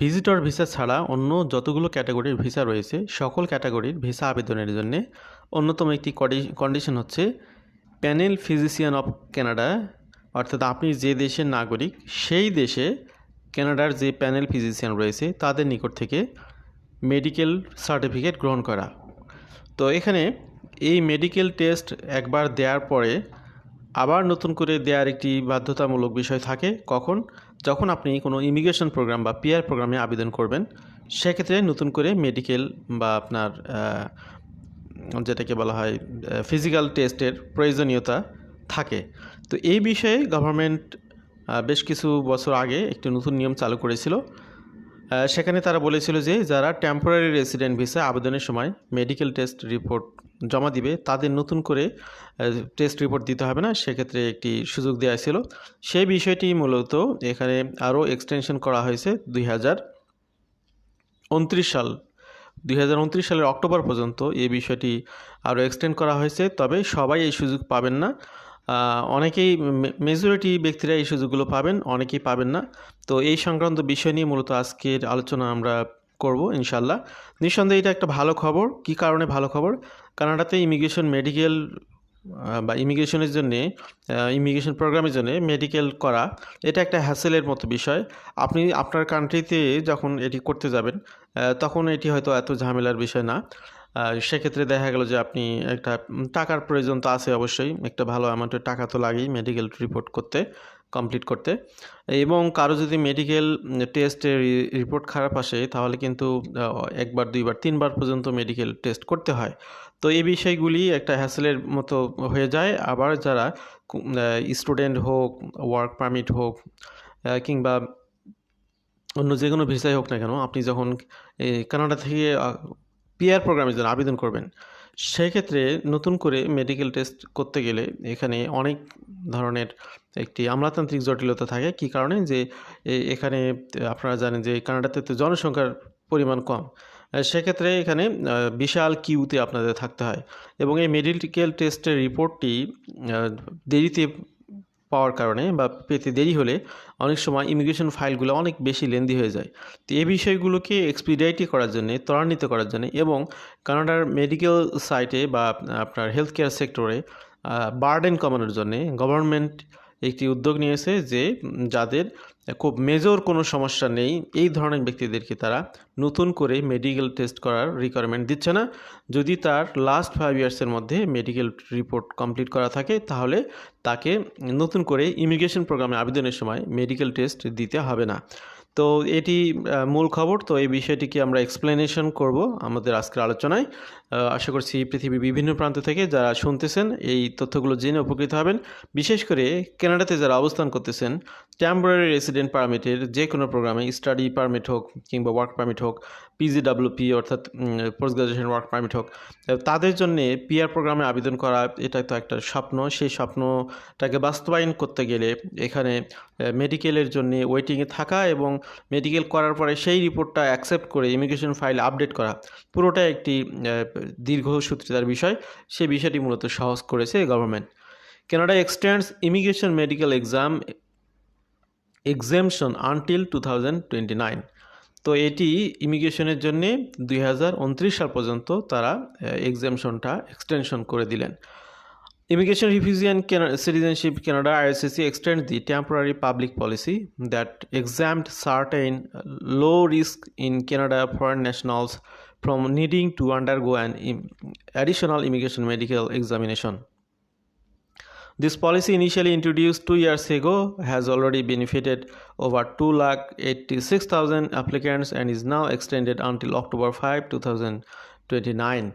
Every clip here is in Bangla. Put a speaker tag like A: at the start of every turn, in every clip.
A: ভিজিটর ভিসা ছাড়া অন্য যতগুলো ক্যাটাগরির ভিসা রয়েছে, সকল ক্যাটাগরির ভিসা আবেদনের জন্য অন্যতম একটি কন্ডিশন হচ্ছে প্যানেল ফিজিশিয়ান অফ কানাডা অর্থাৎ আপনি যে দেশের নাগরিক, সেই দেশে কানাডার যে প্যানেল ফিজিশিয়ান রয়েছে, তাদের নিকট থেকে মেডিকেল সার্টিফিকেট গ্রহণ করা। তো এখানে এই মেডিকেল টেস্ট একবার দেওয়ার পরে আবার নতুন করে দেওয়ার একটি বাধ্যতামূলক বিষয় থাকে, কখন? যখন আপনি কোনো ইমিগ্রেশন প্রোগ্রাম বা পিআর প্রোগ্রামে আবেদন করবেন, সেক্ষেত্রে নতুন করে মেডিকেল বা আপনার যেটাকে বলা হয় ফিজিক্যাল টেস্টের প্রয়োজনীয়তা থাকে। তো এই বিষয়ে গভর্নমেন্ট বেশ কিছু বছর আগে একটি নতুন নিয়ম চালু করেছিল। সেখানে তারা বলেছিল যে যারা টেম্পোরারি রেসিডেন্ট ভিসা আবেদনের সময় মেডিকেল টেস্ট রিপোর্ট জমা দিবে, তাদের নতুন করে টেস্ট রিপোর্ট দিতে হবে না, সেক্ষেত্রে একটি সুযোগ দেওয়া ছিল। সেই বিষয়টি মূলত এখানে আরও এক্সটেনশন করা হয়েছে দুই হাজার উনত্রিশ সাল। দুই হাজার উনত্রিশ সালের অক্টোবর পর্যন্ত এই বিষয়টি আরও এক্সটেন্ড করা হয়েছে, তবে সবাই এই সুযোগ পাবেন না। অনেকেই মেজরিটি ব্যক্তিরা এই সুযোগগুলো পাবেন, অনেকেই পাবেন না। তো এই সংক্রান্ত বিষয় নিয়ে মূলত আজকের আলোচনা আমরা করব ইনশাল্লাহ নিঃসন্দেহে এটা একটা ভালো খবর। কি কারণে ভালো খবর? কানাডাতে ইমিগ্রেশন মেডিকেল বা ইমিগ্রেশনের জন্যে ইমিগ্রেশন প্রোগ্রামের জন্য মেডিকেল করা, এটা একটা হ্যাসেলের মতো বিষয়। আপনি আপনার কান্ট্রিতে যখন এটি করতে যাবেন তখন এটি হয়তো এত ঝামেলার বিষয় না। সেক্ষেত্রে দেখা গেল যে আপনি একটা টাকার প্রয়োজন তো আছে অবশ্যই। একটা ভালো অ্যামাউন্টের টাকা তো লাগেই মেডিকেল রিপোর্ট করতে। কমপ্লিট করতে। এবং কারও যদি মেডিকেল টেস্টের রিপোর্ট খারাপ আসে, তাহলে কিন্তু একবার, দুইবার, তিনবার পর্যন্ত মেডিকেল টেস্ট করতে হয়। তো এই বিষয়গুলি একটা হ্যাসেলের মতো হয়ে যায়। আবার যারা স্টুডেন্ট হোক ওয়ার্ক পারমিট হোক কিংবা অন্য যে কোনো ভিসাই হোক না কেন, আপনি যখন কানাডা থেকে পিআর প্রোগ্রামের জন্য আবেদন করবেন, সেক্ষেত্রে নতুন করে মেডিকেল টেস্ট করতে গেলে এখানে অনেক ধরনের একটি আমলাতান্ত্রিক জটিলতা থাকে। কী কারণে? যে এখানে আপনারা জানেন যে, কানাডাতে তো জনসংখ্যার পরিমাণ কম। সেক্ষেত্রে এখানে বিশাল কিউতে আপনাদের থাকতে হয়। এবং এই মেডিকেল টেস্টের রিপোর্টটি দেরিতে পাওয়ার কারণে বা পেতে দেরি হলে অনেক সময় ইমিগ্রেশন ফাইলগুলো অনেক বেশি লেন্দি হয়ে যায়। তো এই বিষয়গুলোকে এক্সপিডাইটি করার জন্য, ত্বরান্বিত করার জন্য এবং কানাডার মেডিকেল সাইটে বা আপনার হেলথ কেয়ার সেক্টরে বার্ডেন কমানোর জন্য গভর্নমেন্ট একটি উদ্যোগ নিয়েছে যে, যাদের খুব মেজর কোনো সমস্যা নেই, এই ধরনের ব্যক্তিদেরকে তারা নতুন করে মেডিকেল টেস্ট করার রিকোয়ারমেন্ট দিচ্ছে না। যদি তার লাস্ট ফাইভ ইয়ার্সের মধ্যে মেডিকেল রিপোর্ট কমপ্লিট করা থাকে, তাহলে তাকে নতুন করে ইমিগ্রেশন প্রোগ্রামে আবেদনের সময় মেডিকেল টেস্ট দিতে হবে না। তো এটি মূল খবর। তো এই বিষয়টিকে আমরা এক্সপ্লেনেশন করব আমাদের আজকের আলোচনায়। আশা করছি পৃথিবীর বিভিন্ন প্রান্ত থেকে যারা শুনতেছেন এই তথ্যগুলো জেনে উপকৃত হবেন। বিশেষ করে কানাডাতে যারা অবস্থান করতেছেন টেম্পোরারি রেসিডেন্ট পারমিটের যে কোনো প্রোগ্রামে স্টাডি পারমিট হোক কিংবা ওয়ার্ক পারমিট হোক পিজিডাব্লিউপি অর্থাৎ পোস্ট গ্রাজুয়েশন ওয়ার্ক পারমিট হোক তাদের জন্যে পিআর প্রোগ্রামে আবেদন করা এটা তো একটা স্বপ্ন। সেই স্বপ্নটাকে বাস্তবায়ন করতে গেলে এখানে মেডিকেলের জন্য ওয়েটিংয়ে থাকা এবং মেডিকেল করার পরে সেই রিপোর্টটা অ্যাকসেপ্ট করে ইমিগ্রেশন ফাইল আপডেট করা, পুরোটাই একটি দীর্ঘ সূত্রিতার বিষয়, সে বিষয়টি মূলত সহজ করেছে government Canada extends immigration medical exam exemption until two thousand twenty nine তো এটি ইমিগ্রেশনের জন্য দুই হাজার উনত্রিশ সাল পর্যন্ত তারা এক্সামশনটা এক্সটেনশন করে দিলেন। Immigration refugee citizenship Canada IRCC extend the temporary public policy that exempts certain low risk in Canada foreign nationals from needing to undergo an additional immigration medical examination. This policy, initially introduced two years ago, has already benefited over 2,86,000 applicants and is now extended until October 5, 2029.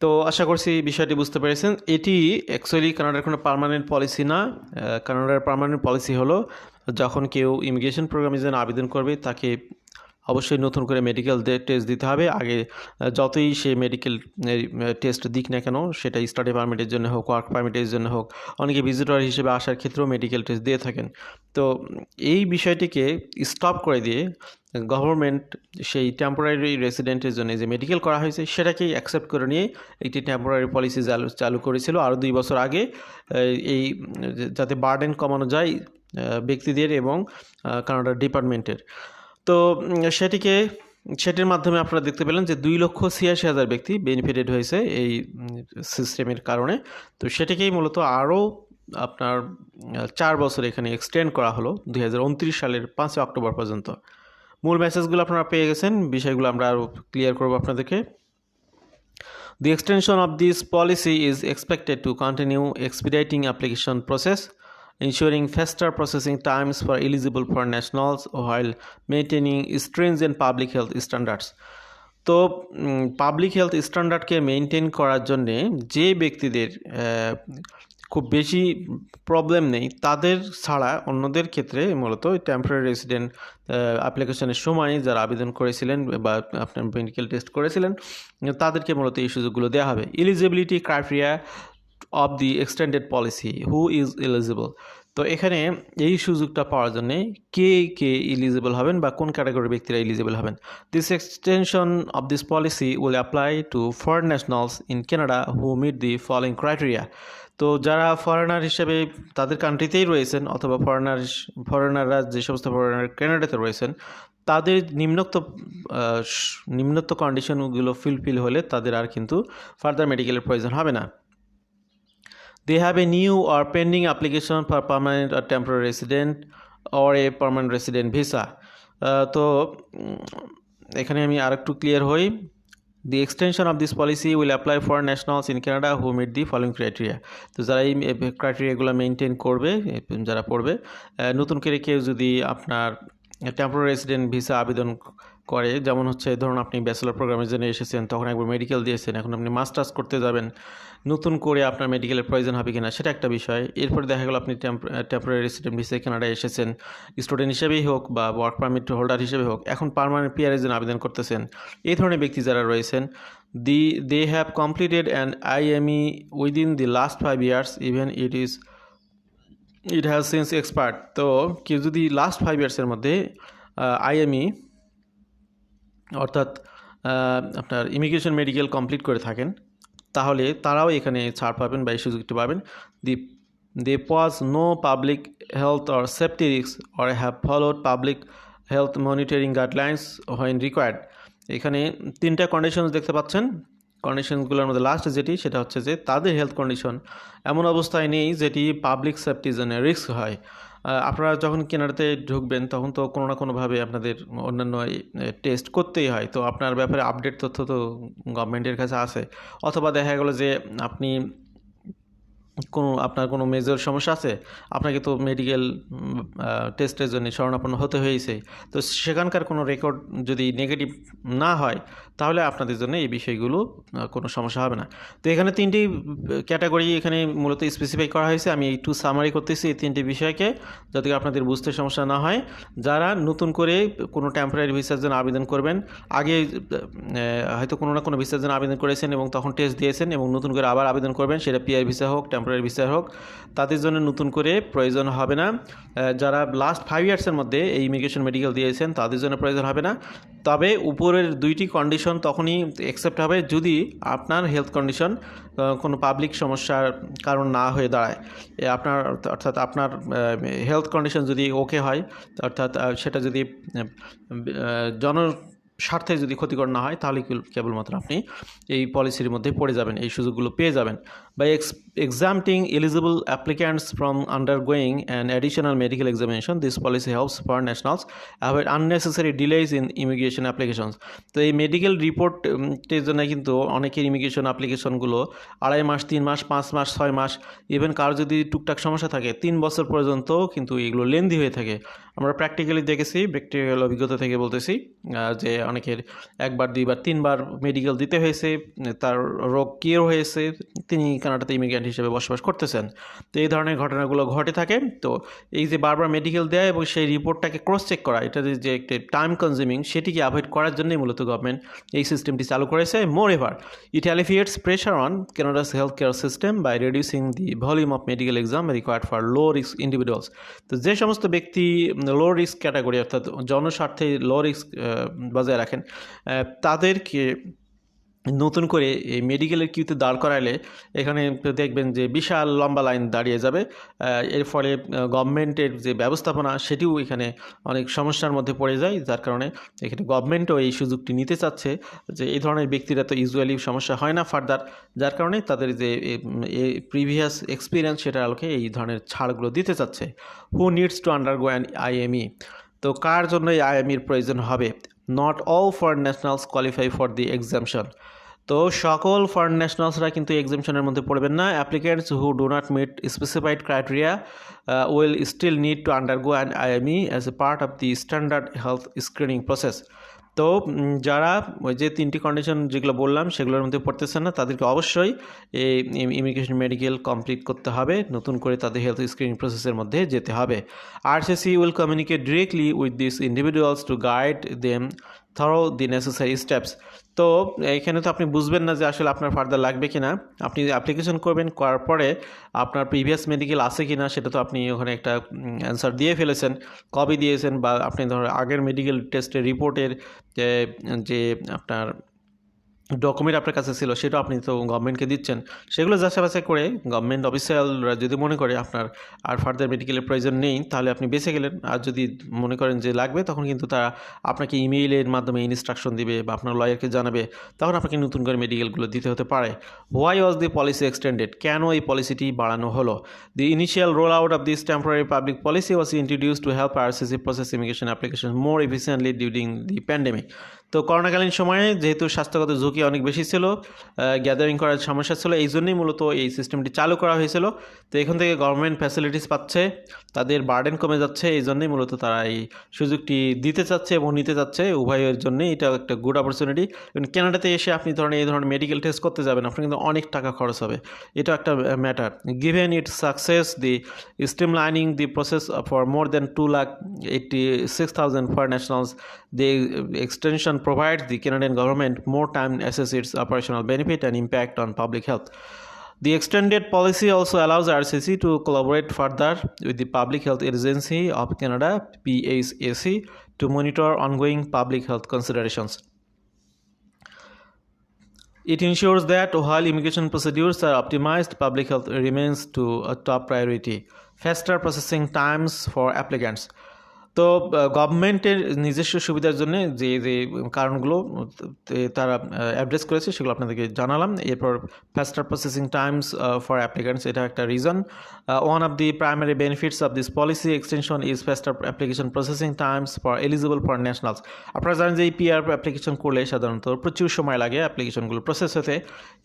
A: তো আশা করছি বিষয়টি বুঝতে পেরেছেন এটি অ্যাকচুয়ালি কানাডার কোনো পার্মানেন্ট পলিসি না কানাডার পার্মানেন্ট পলিসি হলো যখন কেউ ইমিগ্রেশন প্রোগ্রামে যেন আবেদন করবে তাকে অবশ্যই নতুন করে মেডিকেল টেস্ট দিতে হবে। আগে যতই সে মেডিকেল টেস্ট দিক না কেন, সেটা স্টাডি পারমিটের জন্য হোক ওয়ার্ক পারমিটের জন্য হোক, অনেকে ভিজিটর হিসেবে আসার ক্ষেত্রেও মেডিকেল টেস্ট দিয়ে থাকেন। তো এই বিষয়টিকে স্টপ করে দিয়ে গভর্নমেন্ট সেই টেম্পোরারি রেসিডেন্টের জন্য যে মেডিকেল করা হয়েছে, সেটাকেই অ্যাকসেপ্ট করে নিয়ে একটি টেম্পোরারি পলিসি চালু চালু করেছিল। আরও দুই বছর আগে এই, যাতে বার্ডেন কমানো যায় ব্যক্তিদের এবং কানাডার ডিপার্টমেন্টের তো সেটিকে সেটির মাধ্যমে আপনারা দেখতে পেলেন যে দুই লক্ষ ছিয়াশি হাজার ব্যক্তি বেনিফিটেড হয়েছে এই সিস্টেমের কারণে। তো সেটিকেই মূলত আরও আপনার চার বছর এখানে এক্সটেন্ড করা হলো দুই হাজার উনত্রিশ সালের পাঁচই অক্টোবর পর্যন্ত। মূল মেসেজগুলো আপনারা পেয়ে গেছেন বিষয়গুলো আমরা আরও ক্লিয়ার করব আপনাদেরকে। The extension of this policy is expected to continue expediting application process, ensuring faster processing times for eligible foreign nationals while maintaining stringent public health standards. তো পাবলিক হেলথ স্ট্যান্ডার্ডকে মেনটেন করার জন্যে যে ব্যক্তিদের খুব বেশি প্রবলেম নেই, তাদের ছাড়া অন্যদের ক্ষেত্রে মূলত টেম্পোরারি রেসিডেন্ট অ্যাপ্লিকেশনের সময় যারা আবেদন করেছিলেন বা আপনার মেডিকেল টেস্ট করেছিলেন, তাদেরকে মূলত এই সুযোগগুলো দেওয়া হবে eligibility criteria of the extended policy who is eligible তো এখানে এই সুযোগটা পাওয়ার জন্যে কে কে এলিজিবল হবেন বা কোন ক্যাটাগরির ব্যক্তিরা এলিজিবল হবেন? This extension of this policy will apply to foreign nationals in Canada who meet the following criteria তো যারা ফরেনার হিসেবে তাদের কান্ট্রিতেই রয়েছেন অথবা ফরেনার ফরেনাররা যে সমস্ত ফরেনার কানাডাতে রয়েছেন, তাদের নিম্নোক্ত নিম্নোক্ত কন্ডিশনগুলো ফিলফিল হলে তাদের আর কিন্তু ফার্দার মেডিকেলের প্রয়োজন হবে না। They have a new or pending application for permanent or temporary resident or a permanent resident visa. আহ, তো এখানে আমি আরেকটু ক্লিয়ার হই। The extension of this policy will apply for nationals in Canada who meet the following criteria তো যারা এই ক্রাইটেরিয়াগুলো মেনটেন করবে যারা পড়বে নতুন করে কেউ যদি আপনার টেম্পোরারি রেসিডেন্ট ভিসা আবেদন করে। যেমন হচ্ছে, ধরুন আপনি ব্যাচেলর প্রোগ্রামের জন্য এসেছেন, তখন একবার মেডিকেল দিয়েছেন, এখন আপনি মাস্টার্স করতে যাবেন, নতুন করে আপনার মেডিকেলের প্রয়োজন হবে কিনা সেটা একটা বিষয়। এরপরে দেখা গেল আপনি টেম্পোরারি রেসিডেন্ট ভিসায় কানাডায় এসেছেন স্টুডেন্ট হিসেবেই হোক বা ওয়ার্ক পারমিট হোল্ডার হিসেবে হোক, এখন পারমানেন্ট পিআরের জন্য আবেদন করতেছেন। এই ধরনের ব্যক্তি যারা রয়েছেন the they have completed and I M IME within the last five years even it is it has since expert তো কেউ যদি লাস্ট ফাইভ ইয়ার্সের মধ্যে আইএমই অর্থাৎ আপনার ইমিগ্রেশন মেডিকেল কমপ্লিট করে থাকেন, তাহলে তারাও এখানে ছাড় পাবেন বা এই সুযোগটি পাবেন। The they pose no public health or safety risk or have followed public health monitoring guidelines when required এখানে তিনটা কন্ডিশনস দেখতে পাচ্ছেন। কন্ডিশনগুলোর মধ্যে লাস্ট যেটি, সেটা হচ্ছে যে তাদের হেলথ কন্ডিশন এমন অবস্থায় নেই যেটি পাবলিক সেফটির জন্য রিস্ক হয়। আপনারা যখন কেনাডাতে ঢুকবেন, তখন তো কোনো না কোনোভাবে আপনাদের অন্যান্য টেস্ট করতেই হয়। তো আপনার ব্যাপারে আপডেট তথ্য তো গভর্নমেন্টের কাছে আসে অথবা দেখা গেলো যে আপনি কোনো আপনার কোনো মেজর সমস্যা আছে? আপনাকে তো মেডিকেল টেস্টের জন্য শরণাপন্ন হতে হয়েছে। তো সেখানকার কোনো রেকর্ড যদি নেগেটিভ না হয়, তাহলে আপনাদের জন্য এই বিষয়গুলো কোনো সমস্যা হবে না। তো এখানে তিনটি ক্যাটাগরি এখানে মূলত স্পেসিফাই করা হয়েছে। আমি একটু সামারি করতেছি এই তিনটি বিষয়কে, যাতে আপনাদের বুঝতে সমস্যা না হয়। যারা নতুন করে কোনো টেম্পোরারি ভিসার জন্য আবেদন করবেন, আগে হয়তো কোনো না কোনো ভিসার জন্য আবেদন করেছেন এবং তখন টেস্ট দিয়েছেন এবং নতুন করে আবার আবেদন করবেন, সেটা পিআর ভিসা হোক টেম্পোরারি ভিসা হোক, তাদের জন্য নতুন করে প্রয়োজন হবে না। যারা লাস্ট ফাইভ ইয়ার্সের মধ্যে এই ইমিগ্রেশন মেডিকেল দিয়েছেন, তাদের জন্য প্রয়োজন হবে না। তবে উপরের দুইটি কন্ডিশন তখনই অ্যাকসেপ্ট হবে যদি আপনার হেলথ কন্ডিশন কোনো পাবলিক সমস্যার কারণ না হয়ে দাঁড়ায়। আপনার, অর্থাৎ আপনার হেলথ কন্ডিশন যদি ওকে হয়, অর্থাৎ সেটা যদি জন স্বার্থে যদি ক্ষতিকর না হয়, তাহলে কেবল- কেবলমাত্র আপনি এই পলিসির মধ্যে পড়ে যাবেন, এই সুযোগগুলো পেয়ে যাবেন। বা ex exempting eligible applicants from undergoing and additional medical examination this policy helps for nationals avoid unnecessary delays in immigration applications তো এই মেডিকেল রিপোর্টের জন্য কিন্তু অনেকের ইমিগ্রেশন অ্যাপ্লিকেশনগুলো আড়াই মাস, তিন মাস, পাঁচ মাস, ছয় মাস ইভেন কারও যদি টুকটাক সমস্যা থাকে, তিন বছর পর্যন্ত কিন্তু এগুলো লেন্দি হয়ে থাকে। আমরা প্র্যাকটিক্যালি দেখেছি প্র্যাকটিক্যাল অভিজ্ঞতা থেকে বলতেছি যে অনেকের একবার, দুইবার, তিনবার মেডিকেল দিতে হয়েছে, তার রোগ কিওর হয়েছে, তিনি কানাডাতে ইমিগ্রেন্ট হিসেবে বসবাস করতেছেন। তো এই ধরনের ঘটনাগুলো ঘটে থাকে। তো এই যে বারবার মেডিকেল দেয় এবং সেই রিপোর্টটাকে ক্রস চেক করা এটা যে- একটি টাইম কনজিউমিং সেটিকে অ্যাভয়েড করার জন্যই মূলত গভর্নমেন্ট এই সিস্টেমটি চালু করেছে। Moreover it alleviates pressure on Canada's health care system by reducing the volume of medical exam required for low risk individuals তো যে সমস্ত ব্যক্তি লো রিস্ক ক্যাটাগরি অর্থাৎ জনস্বার্থে লো রিস্ক বজায় রাখেন তাদেরকে নতুন করে এই মেডিকেলের কিউতে দাঁড় করাইলে এখানে দেখবেন যে বিশাল লম্বা লাইন দাঁড়িয়ে যাবে। এর ফলে গভর্নমেন্টের যে ব্যবস্থাপনা সেটিও এখানে অনেক সমস্যার মধ্যে পড়ে যায়, যার কারণে এখানে গভর্নমেন্টও এই সুযোগটি নিতে চাচ্ছে যে এই ধরনের ব্যক্তিরা তো ইউজুয়ালি সমস্যা হয় না ফার্দার যার কারণে তাদের যে প্রিভিয়াস এক্সপিরিয়েন্স সেটার আলোকে এই ধরনের ছাড়গুলো দিতে চাচ্ছে। Who needs to undergo an IME তো কার জন্য এই আইএমইর প্রয়োজন হবে? Not all foreign nationals qualify for the exemption তো সকল ফরেন ন্যাশনালসরা কিন্তু এক্সামশনের মধ্যে পড়বেন না। Applicants who do not meet specified criteria will still need to undergo an IME as a part of the standard health screening process তো যারা ওই যে তিনটি কন্ডিশন যেগুলো বললাম, সেগুলোর মধ্যে পড়তেছে না, তাদেরকে অবশ্যই এই ইমিগ্রেশন মেডিকেল কমপ্লিট করতে হবে। নতুন করে তাদের হেলথ স্ক্রিনিং প্রসেসের মধ্যে যেতে হবে। RCC will communicate directly with this individuals to guide them through the necessary steps তো এখানে তো আপনি বুঝবেন না যে আসলে আপনার ফার্দার লাগবে কি না আপনি অ্যাপ্লিকেশন করবেন, করার পরে আপনার প্রিভিয়াস মেডিকেল আছে কি না সেটা তো আপনি ওখানে একটা অ্যান্সার দিয়ে ফেলেছেন কবে দিয়েছেন বা আপনি ধরো আগের মেডিকেল টেস্টের রিপোর্টের যে যে আপনার ডকুমেন্ট আপনার কাছে ছিল, সেটা আপনি তো গভর্নমেন্টকে দিচ্ছেন, সেগুলো যাচাই করে গভর্নমেন্ট অফিসিয়ালরা যদি মনে করে আপনার আর ফার্দার মেডিকেলের প্রয়োজন নেই, তাহলে আপনি বেঁচে গেলেন। আর যদি মনে করেন যে লাগবে, তখন কিন্তু তারা আপনাকে ইমেইলের মাধ্যমে ইনস্ট্রাকশন দিবে বা আপনার লয়ারকে জানাবে, তখন আপনাকে নতুন করে মেডিকেলগুলো দিতে হতে পারে। Why was the policy extended কেন এই পলিসিটি বাড়ানো হলো? The initial roll out of this temporary public policy was introduce to help RCC process immigration application more efficiently during the pandemic তো করোনাকালীন সময়ে যেহেতু স্বাস্থ্যগত ঝুঁকি অনেক বেশি ছিল গ্যাদারিং করার সমস্যা ছিল, এই জন্যই মূলত এই সিস্টেমটি চালু করা হয়েছিল। তো এখান থেকে গভর্নমেন্ট ফ্যাসিলিটিস পাচ্ছে, তাদের বার্ডেন কমে যাচ্ছে, এই জন্যই মূলত তারা এই সুযোগটি দিতে চাচ্ছে এবং নিতে চাচ্ছে। উভয়ের জন্যই এটা একটা গুড অপরচুনিটি এবং কানাডাতে এসে আপনি ধরেন এই ধরনের মেডিকেল টেস্ট করতে যাবেন, আপনার কিন্তু অনেক টাকা খরচ হবে। এটা একটা matter given it success the streamlining the process for more then two lakh eighty six thousand for nationals the extension provides the Canadian government more time to assess its operational benefit and impact on public health. The extended policy also allows RCC to collaborate further with the Public Health Agency of Canada, PHAC, to monitor ongoing public health considerations. It ensures that while immigration procedures are optimized, public health remains to a top priority. Faster processing times for applicants. তো গভর্নমেন্টের নিজস্ব সুবিধার জন্য যে যে কারণগুলো তারা অ্যাড্রেস করেছে, সেগুলো আপনাদেরকে জানালাম। এরপর faster processing times for applicants এটা একটা reason one of the primary benefits of this policy extension is faster application processing times for eligible for nationals আপনারা জানেন যে এই পিআর অ্যাপ্লিকেশন করলে সাধারণত প্রচুর সময় লাগে অ্যাপ্লিকেশনগুলো প্রসেস হতে।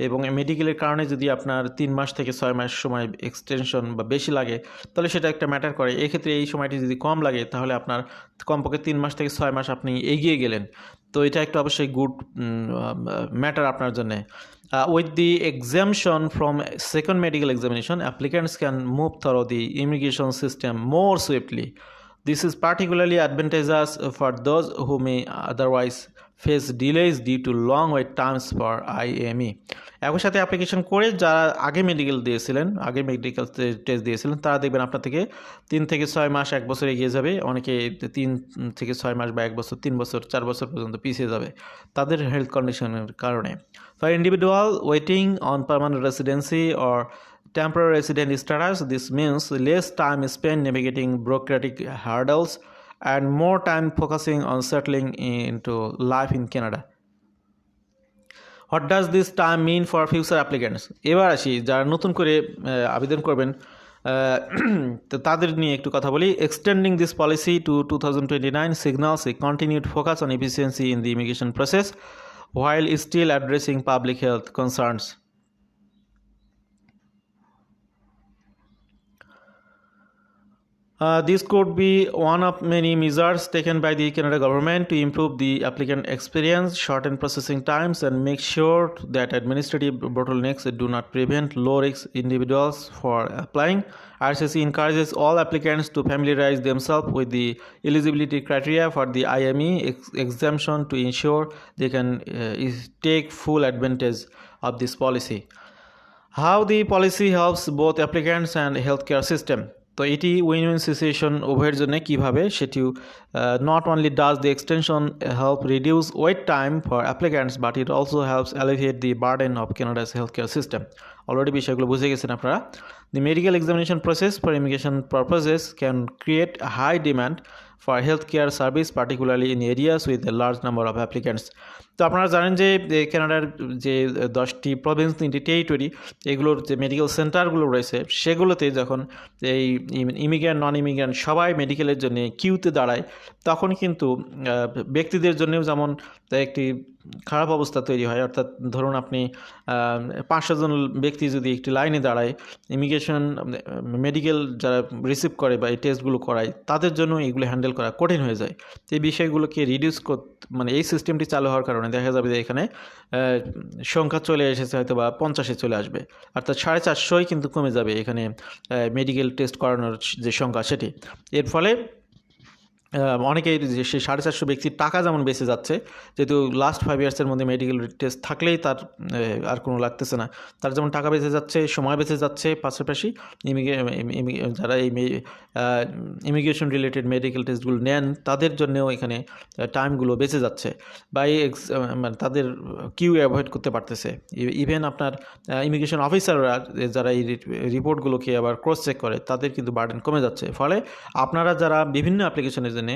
A: এবং মেডিকেলের কারণে যদি আপনার তিন মাস থেকে ছয় মাস সময় এক্সটেনশন বা বেশি লাগে, তাহলে সেটা একটা ম্যাটার করে। এক্ষেত্রে এই সময়টি যদি কম লাগে, তাহলে আপনার কমপক্ষে তিন মাস থেকে ছয় মাস আপনি এগিয়ে গেলেন। তো এটা একটা অবশ্যই গুড ম্যাটার আপনার জন্য। With the exemption from second medical examination applicants can move through the immigration system more swiftly this is particularly advantageous for those who may otherwise face delays due to long wait times for IME. একই সাথে অ্যাপ্লিকেশন করে যারা আগে মেডিকেল দিয়েছিলেন, আগে মেডিকেল টেস্ট দিয়েছিলেন, তারা দেখবেন আপনার থেকে তিন থেকে ছয় মাস এক বছর এগিয়ে যাবে অনেকে তিন থেকে ছয় মাস বা এক বছর, তিন বছর, চার বছর পর্যন্ত পিছিয়ে যাবে তাদের হেলথ কন্ডিশনের কারণে for individual waiting on permanent residency or temporary resident status. This means less time spent navigating bureaucratic hurdles and more time focusing on settling into life in Canada. What does this time mean for future applicants? এবার আসি যারা নতুন করে আবেদন করবেন তো তাদের নিয়ে একটু কথা বলি extending this policy to two thousand twenty nine signals a continued focus on efficiency in the immigration process while still addressing public health concerns. Uh, this could be one of many measures taken by the Canada government to improve the applicant experience, shorten processing times, and make sure that administrative bottlenecks do not prevent low-risk individuals for applying. RCC encourages all applicants to familiarize themselves with the eligibility criteria for the IME ex- exemption to ensure they can uh, take full advantage of this policy. How the policy helps both applicants and healthcare system. তো এটি উইন উইন সিচুয়েশন উভয়ের জন্য কীভাবে সেটিও not only does the extension help reduce wait time for applicants but it also helps alleviate the burden of Canada's health care system already বিষয়গুলো বুঝে গেছেন আপনারা। The medical examination process for immigration purposes can create high demand for health care service particularly in areas with a large number of applicants তো আপনারা জানেন যে কানাডার যে দশটি প্রভিন্স তিনটি টেরিটরি এগুলোর যে মেডিকেল সেন্টারগুলো রয়েছে, সেগুলোতে যখন এই ইমিগ্রান্ট নন ইমিগ্রান্ট সবাই মেডিকেলের জন্য কিউতে দাঁড়ায়, তখন কিন্তু ব্যক্তিদের জন্যেও যেমন একটি খারাপ অবস্থা তৈরি হয়। অর্থাৎ ধরুন আপনি পাঁচশো জন ব্যক্তি যদি একটি লাইনে দাঁড়ায় ইমিগ্রেশন মেডিকেল যারা রিসিভ করে বা এই টেস্টগুলো করায়, তাদের জন্য এগুলো হ্যান্ডেল করা কঠিন হয়ে যায়। এই বিষয়গুলোকে রিডিউস মানে এই সিস্টেমটি চালু হওয়ার কারণে দেখা যাবে যে এখানে সংখ্যা চলে এসেছে হয়তো বা পঞ্চাশে চলে আসবে। অর্থাৎ সাড়ে চারশোই কিন্তু কমে যাবে এখানে মেডিকেল টেস্ট করানোর যে সংখ্যা সেটি। এর ফলে অনেকেই যে সেই সাড়ে চারশো ব্যক্তির টাকা যেমন বেঁচে যাচ্ছে, যেহেতু লাস্ট ফাইভ ইয়ার্সের মধ্যে মেডিকেল টেস্ট থাকলেই তার আর কোনো লাগতেছে না। তার যেমন টাকা বেঁচে যাচ্ছে, সময় বেঁচে যাচ্ছে, পাশাপাশি ইমিগ্রে যারা এই ইমিগ্রেশন রিলেটেড মেডিকেল টেস্টগুলো নেন, তাদের জন্যেও এখানে টাইমগুলো বেঁচে যাচ্ছে। বা এই মানে তাদের কিউ অ্যাভয়েড করতে পারতেছে। ইভেন আপনার ইমিগ্রেশন অফিসাররা যারা এই রিপোর্টগুলোকে আবার ক্রস চেক করে, তাদের কিন্তু বার্ডেন কমে যাচ্ছে। ফলে আপনারা যারা বিভিন্ন অ্যাপ্লিকেশনের জন্য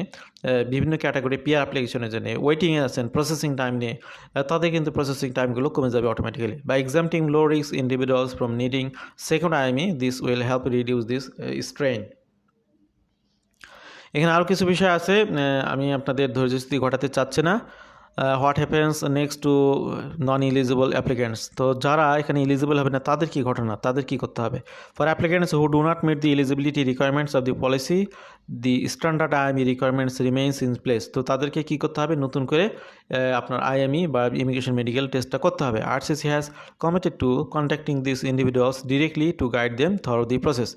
A: বিভিন্ন ক্যাটাগরি পিয়ার অ্যাপ্লিকেশনের জন্য ওয়েটিংয়ে আছেন প্রসেসিং টাইম নিয়ে তাদের কিন্তু প্রসেসিং টাইমগুলো কমে যাবে অটোমেটিক্যালি বা এক্সামটিং লো রিক্স individuals from needing second IME this will help reduce this strain এখানে আরও কিছু বিষয় আছে আমি আপনাদের ধৈর্যস্থিতি ঘটাতে চাচ্ছি না। What happens next to non eligible applicants তো যারা এখানে ইলিজিবল হবে না, তাদের কী ঘটনা? তাদের কী করতে হবে? For applicants who do not meet the eligibility requirements of the policy the standard IME requirements remains in place তো তাদেরকে কী করতে হবে? নতুন করে আপনার আইএমই বা ইমিগ্রেশন মেডিকেল টেস্টটা করতে হবে। আর RCC has committed to contacting this individuals directly to guide them through the process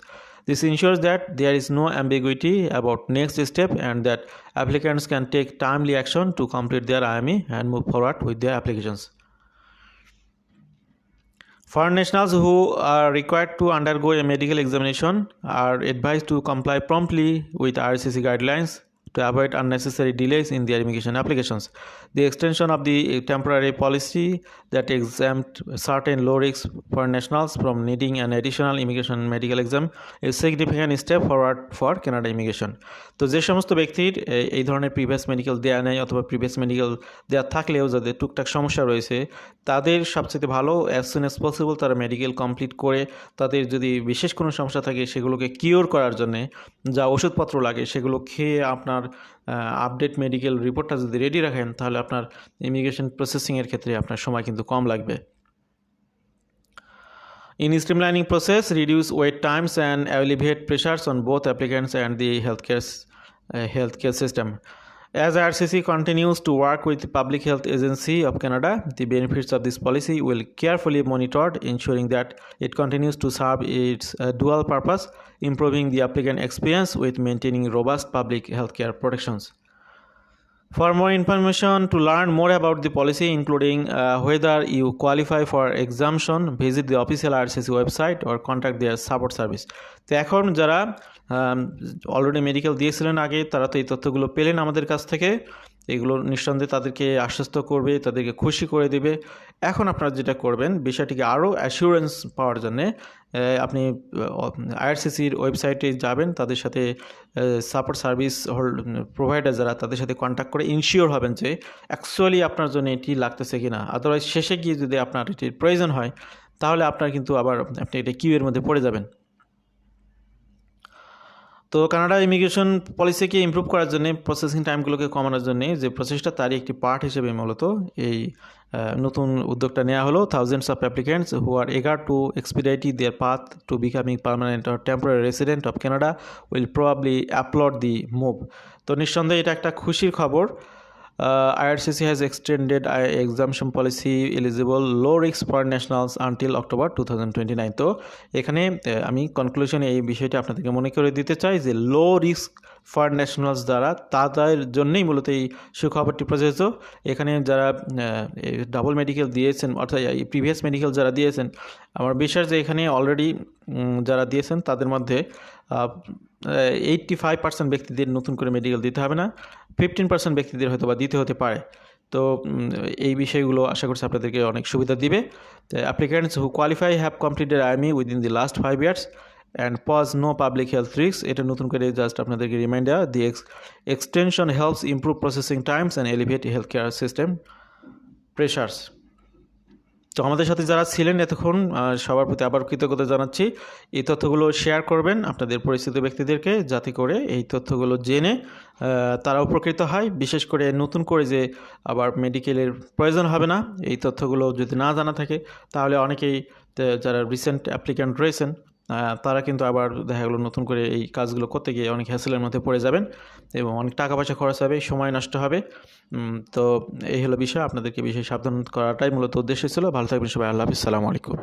A: This ensures that there is no ambiguity about next step and that applicants can take timely action to complete their IME and move forward with their applications. Foreign nationals who are required to undergo a medical examination are advised to comply promptly with RCC guidelines to avoid unnecessary delays in their immigration applications. The extension of the temporary policy that exempt certain low risk foreign nationals from needing an additional immigration medical exam is a significant step forward for Canada immigration. তো যে সমস্ত ব্যক্তির এই ধরনের প্রিভিয়াস মেডিকেল দেওয়া নেই অথবা প্রিভিয়াস মেডিকেল দেওয়া থাকলেও যাদের টুকটাক সমস্যা রয়েছে তাদের সবচেয়ে ভালো অ্যাজ সুন অ্যাজ পসিবল তারা মেডিকেল কমপ্লিট করে তাদের যদি বিশেষ কোনো সমস্যা থাকে সেগুলোকে কিওর করার জন্যে যা ওষুধপত্র লাগে সেগুলো খেয়ে আপনার আপডেট মেডিকেল রিপোর্টটা যদি রেডি রাখেন, তাহলে আপনার ইমিগ্রেশন প্রসেসিংয়ের ক্ষেত্রে আপনার সময় কিন্তু কম লাগবে। In streamlining process reduce wait times and alleviate pressures on both applicants and the health care health care system As RCC continues to work with the Public Health Agency of Canada, the benefits of this policy will be carefully monitored, ensuring that it continues to serve its uh, dual purpose, improving the applicant experience with maintaining robust public healthcare protections. For more information to learn more about the policy, including uh, whether you qualify for exemption, visit the official RCC website or contact their support service. তো এখন যারা অলরেডি মেডিকেল দিয়েছিলেন আগে তারা তো এই তথ্যগুলো পেলেন আমাদের কাছ থেকে এগুলো নিঃসন্দেহে তাদেরকে আশ্বস্ত করবে, তাদেরকে খুশি করে দেবে। এখন আপনারা যেটা করবেন, বিষয়টিকে আরও অ্যাসিউরেন্স পাওয়ার জন্যে আপনি আইআরসিসির ওয়েবসাইটে যাবেন, তাদের সাথে সাপোর্ট সার্ভিস হোল্ড প্রোভাইডার যারা, তাদের সাথে কন্ট্যাক্ট করে ইনশিওর হবেন যে অ্যাকচুয়ালি আপনার জন্য এটি লাগতেছে কি না আদারওয়াইজ শেষে গিয়ে যদি আপনার এটির প্রয়োজন হয়, তাহলে আপনার কিন্তু আবার আপনি এটা কিউয়ের মধ্যে পড়ে যাবেন। তো কানাডা ইমিগ্রেশন পলিসিকে ইম্প্রুভ করার জন্য প্রসেসিং টাইমগুলোকে কমানোর জন্য যে প্রসেসটা তারই একটি পার্ট হিসেবে মূলত এই নতুন উদ্যোগটা নেওয়া হলো। Thousands of applicants who are eager to expedite their path to becoming permanent or temporary resident of Canada will probably applaud the move তো নিঃসন্দেহে এটা একটা খুশির খবর। Extended exemption policy eligible low risk for nationals until October two thousand twenty nine তো এখানে আমি কনক্লুশনে এই বিষয়টি আপনাদেরকে মনে করে দিতে চাই যে লো রিস্ক ফর ন্যাশনালস দ্বারা তাদের জন্যই মূলত এই সুখবরটি প্রযোজ্য। এখানে যারা ডাবল মেডিকেল দিয়েছেন, অর্থাৎ প্রিভিয়াস মেডিকেল যারা দিয়েছেন, আমার বিশ্বাস যে এখানে অলরেডি যারা দিয়েছেন তাদের মধ্যে এইট্টি ফাইভ পার্সেন্ট ব্যক্তিদের নতুন করে মেডিকেল দিতে হবে না। ফিফটিন পার্সেন্ট ব্যক্তিদের হয়তো বা দিতে হতে পারে। তো এই বিষয়গুলো আশা করছি আপনাদেরকে অনেক সুবিধা দিবে। Applicants who qualify have completed army within the last five years and pose no public health risk এটা নতুন করে জাস্ট আপনাদেরকে reminder the ex extension helps improve processing times and alleviate health care system pressures তো আমাদের সাথে যারা ছিলেন এতক্ষণ সবার প্রতি আবার কৃতজ্ঞতা জানাচ্ছি। এই তথ্যগুলো শেয়ার করবেন আপনাদের পরিচিত ব্যক্তিদেরকে যাতে করে এই তথ্যগুলো জেনে তারা উপকৃত হয়। বিশেষ করে নতুন করে যে আবার মেডিকেলের প্রয়োজন হবে না, এই তথ্যগুলো যদি না জানা থাকে, তাহলে অনেকেই যারা রিসেন্ট অ্যাপ্লিক্যান্ট রয়েছেন তারা কিন্তু আবার দেখা গেলো নতুন করে এই কাজগুলো করতে গিয়ে অনেক হ্যাসেলের মধ্যে পড়ে যাবেন এবং অনেক টাকা পয়সা খরচ হবে, সময় নষ্ট হবে। তো এই হলো বিষয়। আপনাদেরকে বিষয়ে সাবধান করাটাই মূলত উদ্দেশ্য ছিল। ভালো থাকবেন সবাই। আল্লাহ হাফিজ। আলাইকুম।